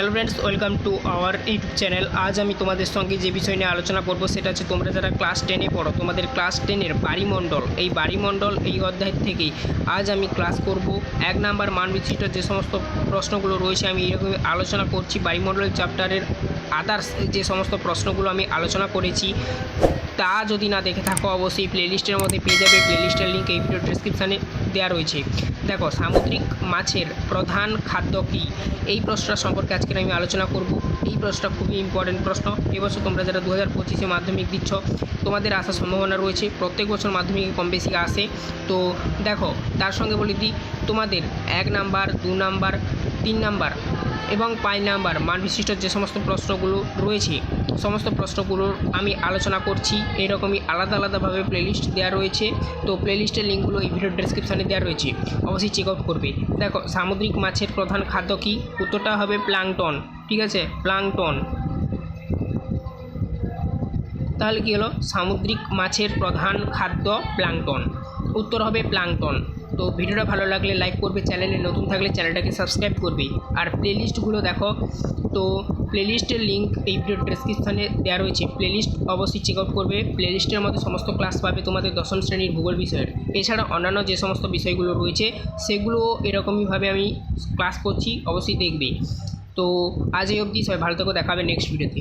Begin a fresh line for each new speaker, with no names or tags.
Hello friends welcome to our YouTube channel আজ আমি তোমাদের সঙ্গে যে বিষয় নিয়ে আলোচনা করব, সেটা হচ্ছে তোমরা যারা ক্লাস টেনে পড়ো, তোমাদের ক্লাস টেনের বাড়িমণ্ডল। এই বাড়িমণ্ডল এই অধ্যায় থেকেই আজ আমি ক্লাস করব। এক নাম্বার মান বিশিষ্ট যে সমস্ত প্রশ্নগুলো রয়েছে, আমি এরকম আলোচনা করছি বাড়িমণ্ডলের চ্যাপ্টারের আদার্স যে সমস্ত প্রশ্নগুলো আমি আলোচনা করেছি, তা যদি না দেখে থাকো, অবশ্যই প্লেলিস্টের মধ্যে পেয়ে যাবে। প্লেলিস্টের লিঙ্ক এই ভিডিও ডিসক্রিপশানে দেওয়া রয়েছে। দেখো, সামুদ্রিক মাছের প্রধান খাদ্য কী? এই প্রশ্নটা সম্পর্কে আজকে আমি আলোচনা করব। এই প্রশ্নটা খুবই ইম্পর্টেন্ট প্রশ্ন। এবছর তোমরা যারা দু হাজার পঁচিশে মাধ্যমিক দিচ্ছ, তোমাদের আসার সম্ভাবনা রয়েছে। প্রত্যেক বছর মাধ্যমিকে কম বেশি আসে। তো দেখো, তার সঙ্গে বলে দিই, তোমাদের এক নাম্বার, দু নাম্বার, তিন নাম্বার এবং পাঁচ নাম্বার, মান বিশিষ্ট যে সমস্ত প্রশ্নগুলো রয়েছে, সমস্ত প্রশ্নগুলোর আমি আলোচনা করছি। এরকমই আলাদা আলাদাভাবে প্লেলিস্ট দেওয়া রয়েছে। তো প্লেলিস্টের লিঙ্কগুলো এই ভিডিও ডেসক্রিপশানে দেওয়া রয়েছে। অবশ্যই চেক আউট করবে। দেখো, সামুদ্রিক মাছের প্রধান খাদ্য কী? উত্তরটা হবে প্লাংটন ঠিক আছে? প্লাংটন তাহলে কী হলো? সামুদ্রিক মাছের প্রধান খাদ্য প্লাংটন উত্তর হবে প্লাংটন তো ভিডিওটা ভালো লাগলে লাইক করবে চ্যানেলে নতুন থাকলে চ্যানেলটাকে সাবস্ক্রাইব করবে। আর প্লেলিস্টগুলো দেখো, তো প্লেলিস্টের লিঙ্ক এই ভিডিওর ডেসক্রিপশানে দেওয়া রয়েছে। প্লেলিস্ট অবশ্যই চেক আউট করবে। প্লেলিস্টের মধ্যে সমস্ত ক্লাস পাবে তোমাদের দশম শ্রেণির ভূগোল বিষয়ের। এছাড়া অন্যান্য যে সমস্ত বিষয়গুলো রয়েছে, সেগুলো এরকমইভাবে আমি ক্লাস করছি, অবশ্যই দেখবে। তো আজ এই অবধি সবাই ভালো থেকো দেখাবে নেক্সট ভিডিওতে